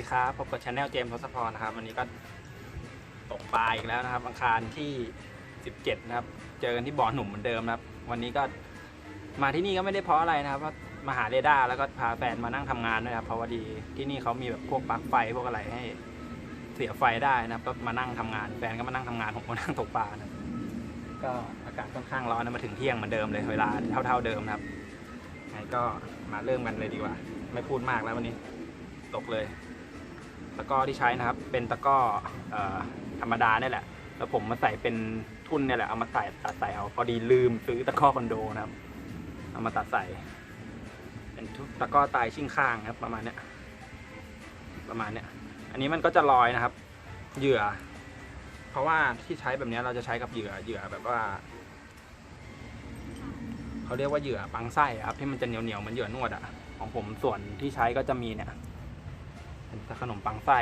วัสดีครับพบกับช anel เจมส์ทศพรนะครับ วันนี้ก็ตกปลาอีกแล้วนะครับอังคารที่ 17 นะครับ เจอกันที่บ่อหนุ่มเหมือนเดิมนะครับ วันนี้ก็มาที่นี่ก็ไม่ได้เพราะอะไรนะครับว่ามาหาเรดาร์แล้วก็พาแฟนมานั่งทำงานด้วยครับเพราะว่าดีที่นี่เขามีแบบพวกปลั๊กไฟพวกอะไรให้เสียไฟได้นะครับ ก็มานั่งทำงาน แฟนก็มานั่งทำงานผมก็นั่งตกปลานะก็อากาศค่อนข้างร้อนนะมาถึงเที่ยงเหมือนเดิมเลยเวลาเท่า ๆเดิมนะครับไงก็มาเริ่มกันเลยดีกว่า ไม่พูดมากแล้ววันนี้ตกเลย ตะกร้อที่ใช้นะครับ เป็นตะกร้อธรรมดาเนี่ยแหละ แล้วผมมาใส่เป็นทุ่นเนี่ยแหละ เอามาใส่ตัดใส่เอา พอดีลืมซื้อตะกร้อคอนโดนะครับ เอามาตัดใส่ เป็นทุตะกร้อตายชิ่งข้างครับ ประมาณเนี้ย ประมาณเนี้ย อันนี้มันก็จะลอยนะครับ เหยื่อ เพราะว่าที่ใช้แบบนี้เราจะใช้กับเหยื่อ เหยื่อแบบว่าเขาเรียกว่าเหยื่อปังไส้ครับที่มันจะเหนียวเหนียวเหมือนเหยื่อนวดอะของผมส่วนที่ใช้ก็จะมีเนี่ย เป็นขนมปังไส้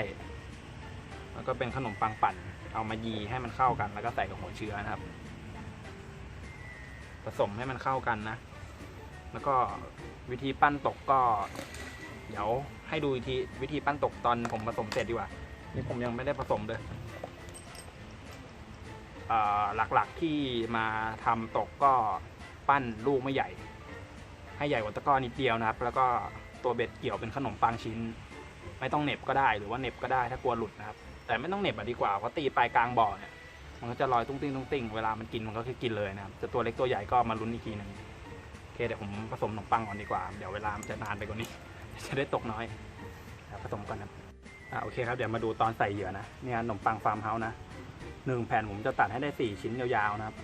แล้วก็เป็นขนมปังปั่น เอามายีให้มันเข้ากัน แล้วก็ใส่กับหัวเชื้อนะครับ ผสมให้มันเข้ากันนะ แล้วก็วิธีปั้นตกก็ เดี๋ยวให้ดูวิธีวิธีปั้นตกตอนผมผสมเสร็จดีกว่า นี่ผมยังไม่ได้ผสมเลยหลักๆที่มาทำตกก็ปั้นลูกไม่ใหญ่ ให้ใหญ่กว่าตะกร้อนิดเดียวนะครับ แล้วก็ตัวเบ็ดเกี่ยวเป็นขนมปังชิ้น ไม่ต้องเน็บก็ได้หรือว่าเน็บก็ได้ถ้ากลัวหลุดนะครับ แต่ไม่ต้องเน็บอะดีกว่าเพราะตีปลายกลางบ่อเนี่ยมันก็จะลอยตุ้งติ้งตุ้งติ้งเวลามันกินมันก็คือกินเลยนะครับจะตัวเล็กตัวใหญ่ก็มาลุ้นอีกทีหนึ่งโอเคเดี๋ยวผมผสมขนมปังก่อนดีกว่า เดี๋ยวเวลามันจะนานไปกว่านี้ จะได้ตกน้อยผสมก่อนนะอ่าโอเคครับเดี๋ยวมาดูตอนใส่เหยื่อนะเนี่ยขนมปังฟาร์มเฮาส์นะหนึ่งแผ่นผมจะตัดให้ได้สี่ชิ้นยาวๆนะครับ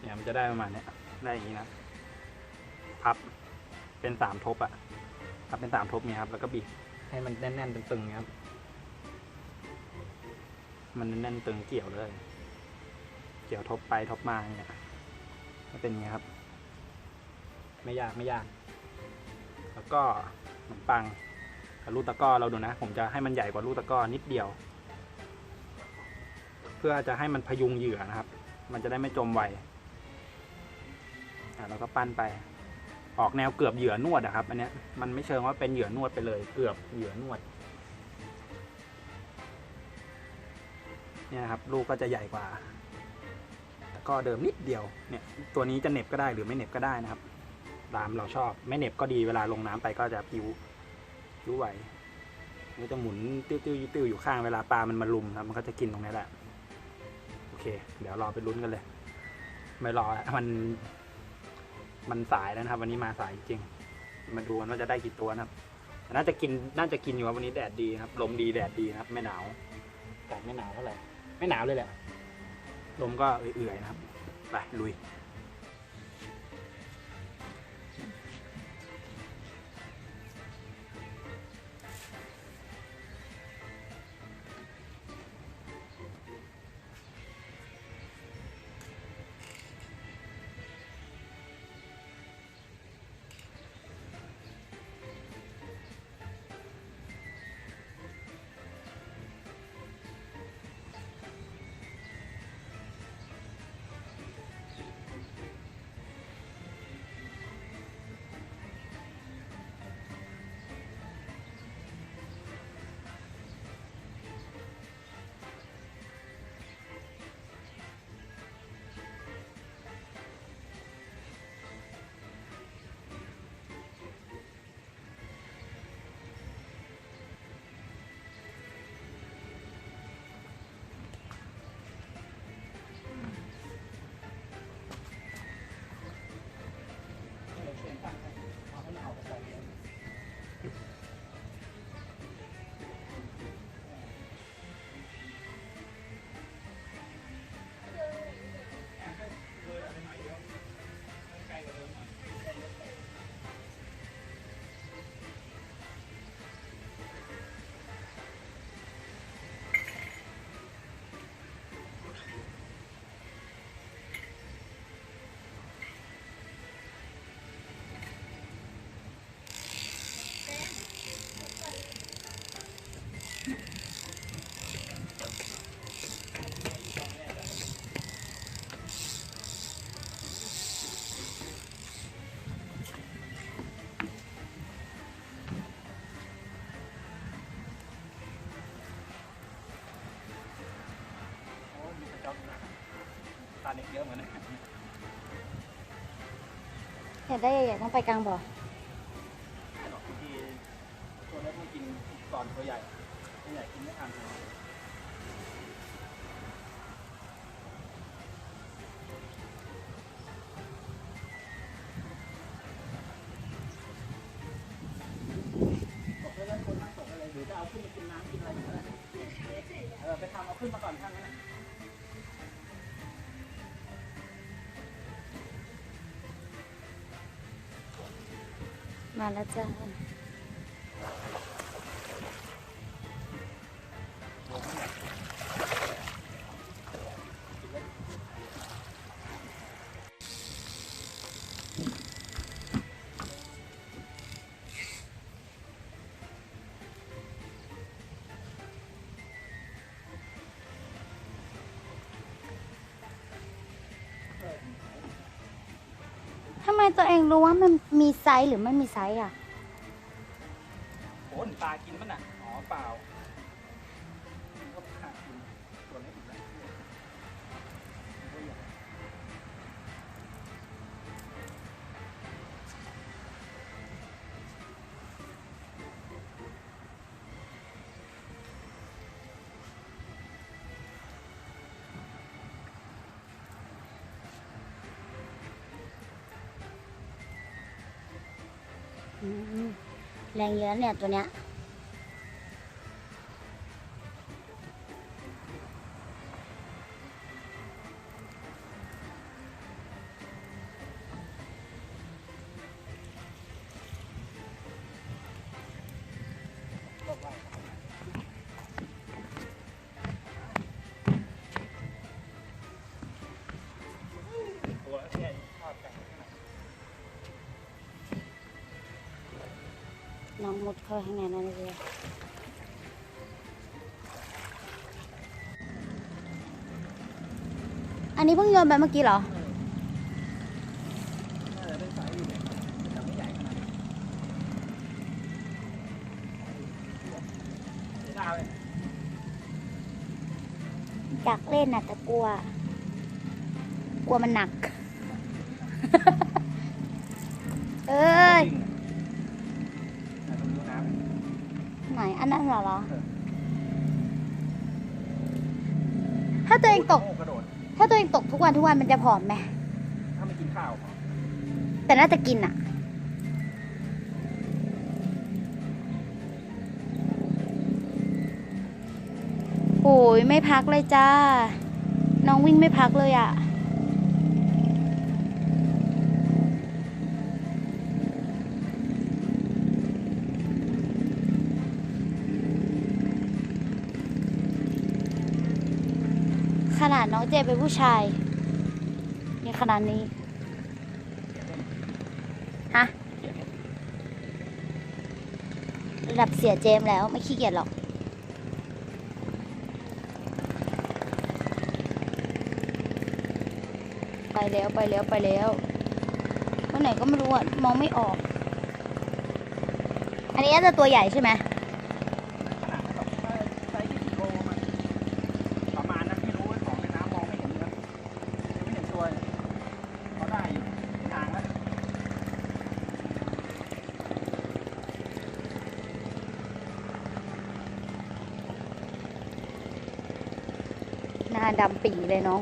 เนี่ยมันจะได้ประมาณเนี้ยได้อย่างนี้นะ พับ เป็นสามทบอะพับเป็นสามทบเนี่ยครับ แล้วก็บิดให้มันแน่นๆตึงๆเนี่ยครับ มันแน่นๆตึงเกี่ยวเลย เกี่ยวทบไปทบมาเนี่ยก็เป็นอย่างนี้ครับ ไม่ยากไม่ยาก แล้วก็ขนมปังกับลูกตะก้อเราดูนะ ผมจะให้มันใหญ่กว่าลูกตะก้อนิดเดียว เพื่อจะให้มันพยุงเหยื่อนะครับ มันจะได้ไม่จมไวอะเราก็ปั้นไป ออกแนวเกือบเหยื่อนวดอะครับ อันเนี้ยมันไม่เชิงว่าเป็นเหยื่อนวดไปเลย เกือบเหยื่อนวดเนี่ยนะครับลูกก็จะใหญ่กว่า แต่ก็เดิมนิดเดียวเนี่ยตัวนี้จะเน็บก็ได้หรือไม่เน็บก็ได้นะครับ ตามเราชอบไม่เน็บก็ดีเวลาลงน้ำไปก็จะพิวพิวไหวมันจะหมุนติ้วติ้วติ้วอยู่ข้างเวลาปลามันมาลุมครับมันก็จะกินตรงนี้แหละโอเค เดี๋ยวรอไปลุ้นกันเลย ไม่รอแล้วมัน มันสายแล้วนะครับ วันนี้มาสายจริง มาดูกันว่าจะได้กี่ตัวนะครับน่าจะกินน่าจะกินอยู่ว่าวันนี้แดดดีครับ ลมดีแดดดีนะครับ ไม่หนาวแต่ไม่หนาวเท่าไหร่ไม่หนาวเลยแหละลมก็เอื่อยๆนะครับ ไปลุย ตาเด็กเยอะเหมือนเห็นได้ใหญ่ต้องไปกลางบ่อหรอกบางทีตัวกกินก่อนตัวใหญ่ตัวใหญ่กินไม่ทัน มาแตัวเองรู้ว่ามันมีไซส์หรือไม่มีไซส์อะ แรงเยอะเนี่ยตัวเนี้ยตัวแน้องมุดเข้าข้างในนั่นเลยอันนี้เพิ่งโยนไปเมื่อกี้เหรอจาดนี้ไม่ได้เลยอยากเล่นน่ะแต่กลัว กลัวมันหนัก เอ้ย แต่ตรงนี้น้ำ ไหน อันนั้นเหรอเหรอ ถ้า ตัวเองตก กระโดดถ้าตัวเองตกทุกวันทุกวันมันจะผอมไหมถ้าไม่กินข้าวแต่น่าจะกินอะ โอ้ยไม่พักเลยจ้า น้องวิ่งไม่พักเลยอะ ขนาดน้อง เจเป็นผู้ชายยังขนาดนี้ ฮะ ระดับเสียเจมแล้วไม่ขี้เกียจหรอก ไปแล้วไปแล้วไปแล้วเมื่อไหนก็ไม่รู้อะมองไม่ออก อันนี้น่าจะตัวใหญ่ใช่ไหม ขนาดแบบถ้าไซส์กี่โลมันประมาณนั้นไม่รู้ไอ้ของในน้ำมองไม่เห็นนะยังไม่เห็นตัวเลยเขาได้อยู่นางแล้ว หน้า ดำปีเลยเนาะ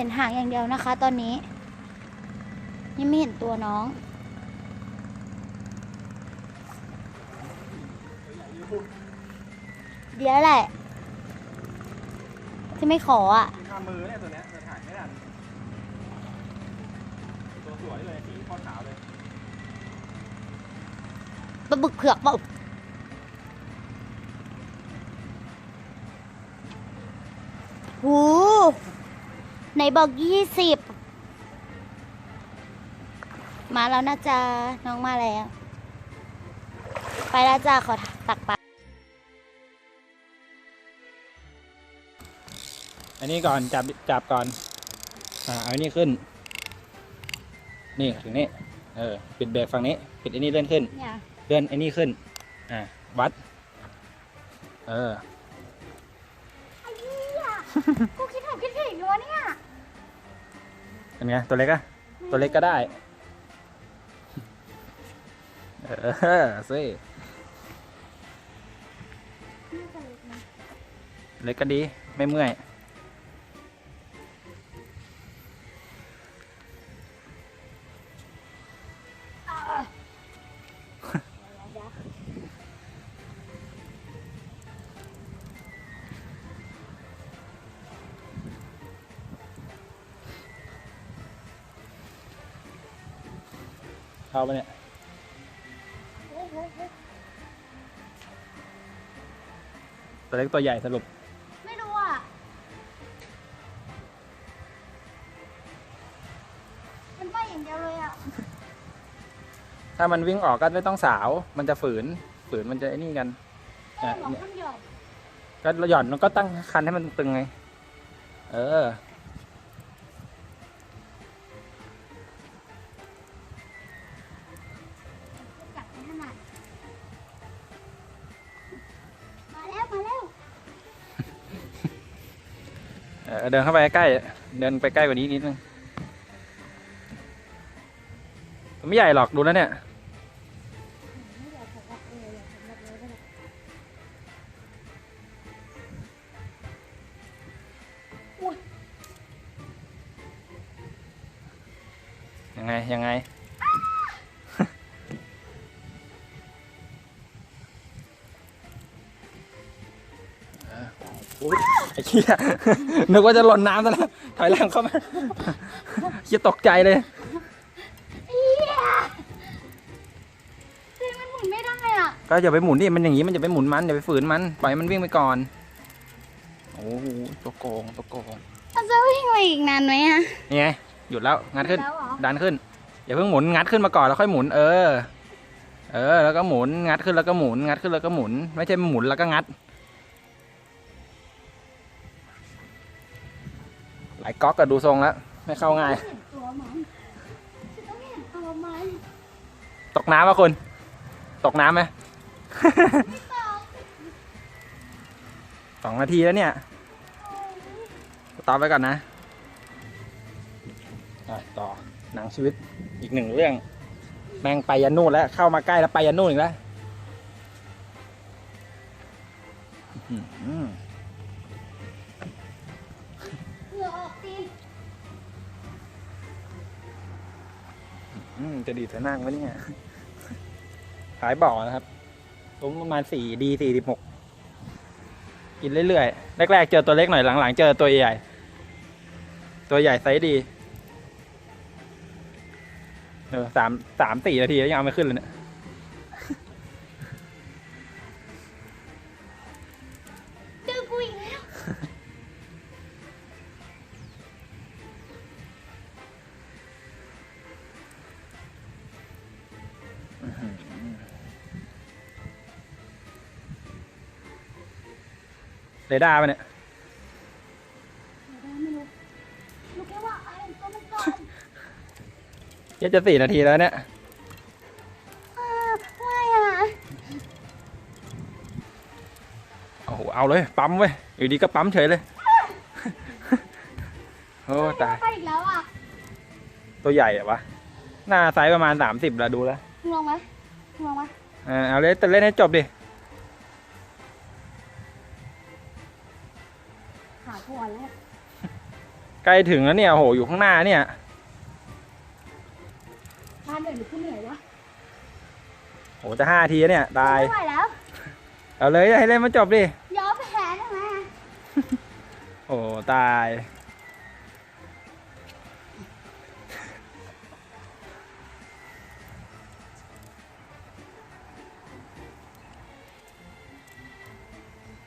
เห็นหางอย่างเดียวนะคะ ตอนนี้ ยังไม่เห็นตัวน้อง เดี๋ยวแหละ ที่ไม่ขออะกินข้ามือเนี่ยตัวเนี้ยจะถ่ายไม่ทันตัวสวยเลยสีข้อขาวเลยปลาบึกเผือกเปล่าหู ไหนบอกยี่สิบมาแล้วนะจ๊ะ น้องมาแล้ว ไปแล้วจ้าขอตักปลาอันนี้ก่อนจับจับก่อน อ่าเอาอันนี้ขึ้น นี่ถึงนี้ เออปิดเบรกฝั่งนี้ปิดอันนี้เลื่อนขึ้น เนี่ยเลื่อนอันนี้ขึ้น อ่าวัด เออ ไอ้เหี้ยกูคิดถึงคิดถึงอยู่วะเนี่ย เป็นไง ตัวเล็กอะตัวเล็กก็ได้ เออซิเล็กก็ดี ไม่เมื่อย เข้าไปะเนี่ยตัวเล็กตัวใหญ่สรุป ไม่รู้อะ มันไปอย่างเดียวเลยอะ ถ้ามันวิ่งออกก็ไม่ต้องสาว มันจะฝืน ฝืนมันจะไอ้นี่กันเออหลอกมันหยอด ก็หย่อนมันก็ตั้งคันให้มันตึงไง เออ เดินเข้าไปใกล้ เดินไปใกล้กว่านี้นิดนึงไม่ใหญ่หรอกดูแล้วเนี่ยยังไง ยังไง เหี้ยนึกว่าจะหล่นน้ำซะแล้วถอยหลังเข้ามาเหี้ยตกใจเลยเอี้ยเฮ้ยมันหมุนไม่ได้อะก็อย่าไปหมุนดิมันอย่างนี้มันจะไปหมุนมันอย่าไปฝืนมันปล่อยให้มันวิ่งไปก่อนโอ้โหตัวโกงตัวโกงมันจะวิ่งไปอีกนานไหมอะนี่ไงหยุดแล้วงัดขึ้น แล้วเหรอดันขึ้นอย่าเพิ่งหมุนงัดขึ้นมาก่อนแล้วค่อยหมุนเออ เออ แล้วก็หมุนงัดขึ้นแล้วก็หมุนงัดขึ้นแล้วก็หมุน ไม่ใช่หมุนแล้วก็งัด หลายก๊อกก็ดูทรงแล้ว ไม่เข้าง่าย เห็นตัวมันต้องเห็นตัวมันตกน้ำปะคุณ ตกน้ำไหม สองนาทีแล้วเนี่ยต่อไปก่อนนะอะต่อหนังชีวิตอีกหนึ่งเรื่อง แมงไปยันนู่นแล้ว เข้ามาใกล้แล้วไปยันนู่นอีกแล้วอื้อหือ อืมจะดีดจะนั่งวะเนี่ยขายบ่อนะครับตรงประมาณสี่ดีสี่สิบหกกินเรื่อยๆ แรกๆ เจอตัวเล็กหน่อยหลังๆ เจอตัวใหญ่ ตัวใหญ่ไซส์ดี เออสามสามสี่นาทีแล้วยังเอาไม่ขึ้นเลยเนี่ย เรดาร์ปะเนี่ยเดี๋ยวนะไม่รู้รู้แค่ว่าไอ้ตัวมันก่อนเยังจะสี่นาทีแล้วเนี่ยอ่าไม่อะโอ้โหเอาเลย ปั๊มเว้ยอยู่ดีก็ปั๊มเฉยเลยโอ้ตายไปอีกแล้วอะตัวใหญ่อะวะ หน้าไซส์ประมาณสามสิบแล้วดูแล้วมึงลองไหมมึงลองไหมเออเอาเลยแต่เล่นให้จบดิ หาพวนแล้วใกล้ถึงแล้วเนี่ยโอ้โหอยู่ข้างหน้าเนี่ยบ้านเดินหรือขึ้นเหนื่อยวะโหจะห้าทีแล้วเนี่ยตายไม่ไหวแล้วเอาเลยให้เล่นมาจบดิยอมแพ้ได้ไหมอะโอ้ตาย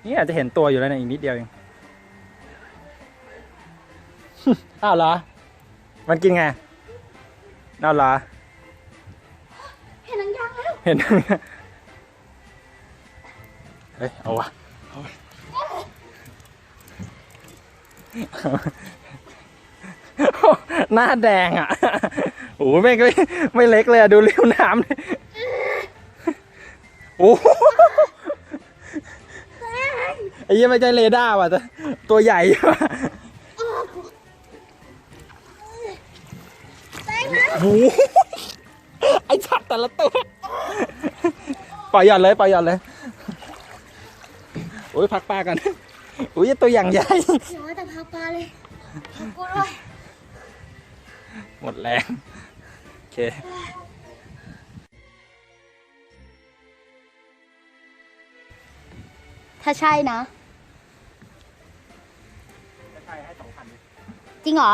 นี่อาจจะเห็นตัวอยู่แล้วเนะอีกนิดเดียวเอง อ้าวเหรอ มันกินไงอ้าวเหรอ เห็นหนังยางแล้วเห็นไหมเฮ้ย เอาวะเอาวะหน้าแดงอะ โอ้โหไม่งไม่ไม่เล็กเลยอะดูริ้วน้ำเลยโอ้โหไอ้เหี้ยังไม่ใช่เรดาร์ว่ะแต่ตัวใหญ่ว่ะ โอ้โหไอ้ชัดแต่ละตัวปล่อยหย่อนเลยปล่อยหย่อนเลยโอ้ยพักปลากันอุ้ยตัวอย่างใหญ่อย่าว่าแต่พักปลาเลยพักกูด้วยหมดแรงโอเคถ้าใช่นะใช่ให้สองพันจริงเหรอ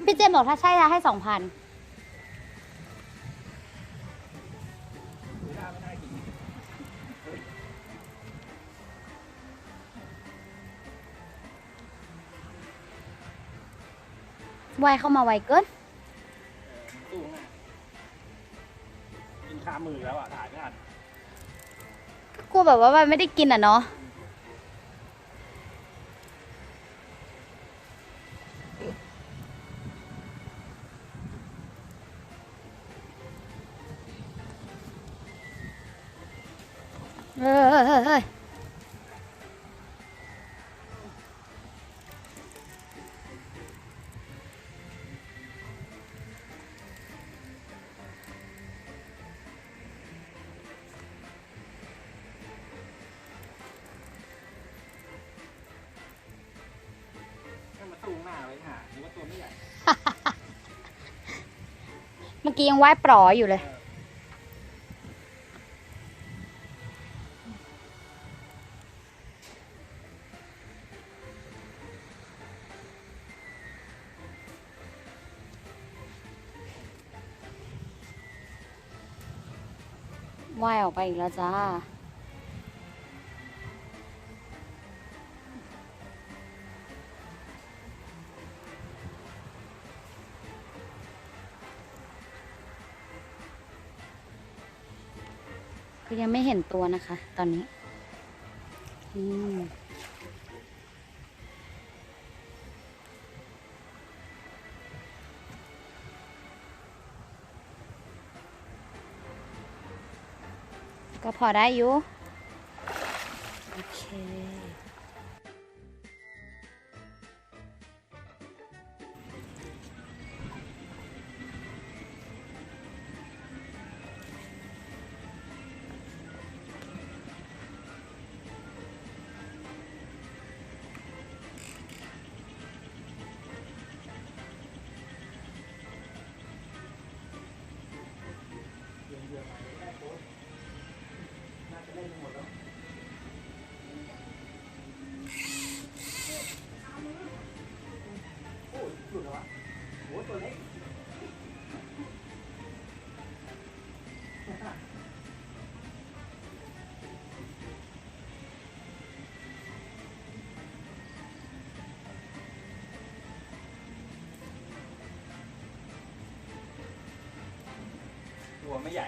พันพี่เจมส์บอกถ้าใช่นะให้สองพันไวเข้ามาไวเกินตู้ง่ายกินข้ามือแล้วอะถ่ายไม่ทันกลัวแบบว่ามันไม่ได้กินอะเนาะ ยเฮ้ยเฮ้ยเฮ้ยให้มาตู้หน้าไว้หาหรือว่าตัวไม่ใหญ่ เมื่อกี้ยังไหว้ปลออยู่เลย ว่ายออกไปอีกแล้วจ้า คือยังไม่เห็นตัวนะคะ ตอนนี้ อืม ก็พอได้อยู่ โอเค ตัวไม่ใหญ่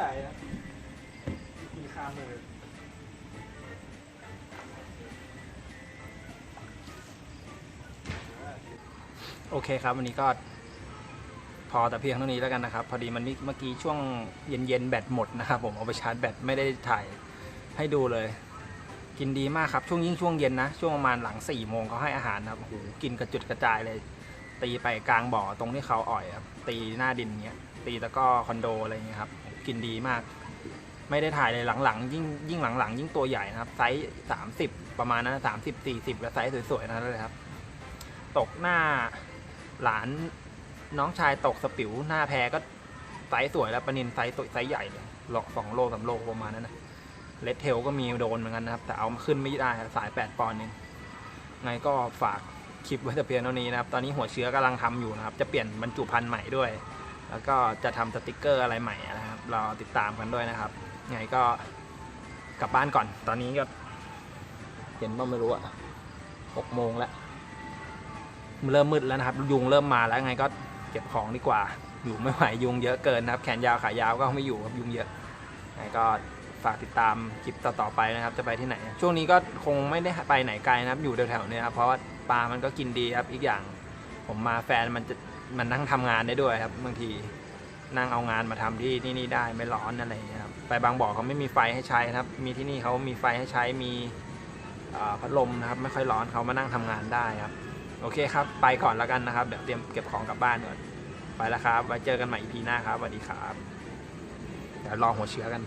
หญ่นะกินข้างมือโอเคครับ วันนี้ก็พอแต่เพียงเท่านี้แล้วกันนะครับ พอดีมันเมื่อกี้ช่วงเย็นๆแบตหมดนะครับ ผมเอาไปชาร์จแบตไม่ได้ถ่ายให้ดูเลย กินดีมากครับ ช่วงยิ่งช่วงเย็นนะ ช่วงประมาณหลัง4ี่โมงเขาให้อาหารนะครับโอ้โหกินกระจุดกระจายเลย ตีไปกลางบ่อตรงที่เขาอ่อยครับตีหน้าดินเนี้ยตีตะกร้อคอนโดอะไรเงี้ยครับ กินดีมาก ไม่ได้ถ่ายเลยหลังๆ ยิ่งยิ่งหลังๆ ยิ่งตัวใหญ่นะครับ ไซส์สามสิบประมาณนั้นสามสิบสี่สิบแล้วไซส์สวยๆนั้นเลยครับ ตกหน้าหลานน้องชายตกสปิวหน้าแพก็ไซส์สวยแล้วปนินไซส์ตัวไซส์ใหญ่เลยหลอกสองโลสามโลประมาณนั้นนะเลดเทลก็มีโดนเหมือนกันนะครับ แต่เอามาขึ้นไม่ได้สายแปดปอนด์เองไงก็ฝากคลิปไว้แต่เพียงเท่านี้นะครับ ตอนนี้หัวเชื้อกำลังทำอยู่นะครับ จะเปลี่ยนบรรจุภัณฑ์ใหม่ด้วย แล้วก็จะทำสติกเกอร์อะไรใหม่นะครับ รอติดตามกันด้วยนะครับไงก็กลับบ้านก่อน ตอนนี้ก็เห็นบ้าไม่รู้อะหกโมงแล้วเริ่มมืดแล้วนะครับ ยุงเริ่มมาแล้วไงก็เก็บของดีกว่า อยู่ไม่ไหวยุงเยอะเกินนะครับ แขนยาวขายาวก็ไม่อยู่ครับยุงเยอะไงก็ฝากติดตามคลิปต่อๆไปนะครับ จะไปที่ไหน ช่วงนี้ก็คงไม่ได้ไปไหนไกลนะครับ อยู่แถวๆนี้ครับ เพราะว่าปลามันก็กินดีครับ อีกอย่าง ผมมาแฟนมันจะมันนั่งทำงานได้ด้วยครับบางที นั่งเอางานมาทำที่ที่นี่ได้ไม่ร้อนอะไรอย่างเงี้ยครับไปบางบ่อเขาไม่มีไฟให้ใช้นะครับ มีที่นี่เขามีไฟให้ใช้มีพัดลมนะครับ ไม่ค่อยร้อนเขามานั่งทำงานได้ครับ โอเคครับ ไปก่อนแล้วกันนะครับ เดี๋ยวเตรียมเก็บของกลับบ้านก่อนไปแล้วครับไว้เจอกันใหม่ EP หน้าครับสวัสดีครับเดี๋ยวรอหัวเชื้อกัน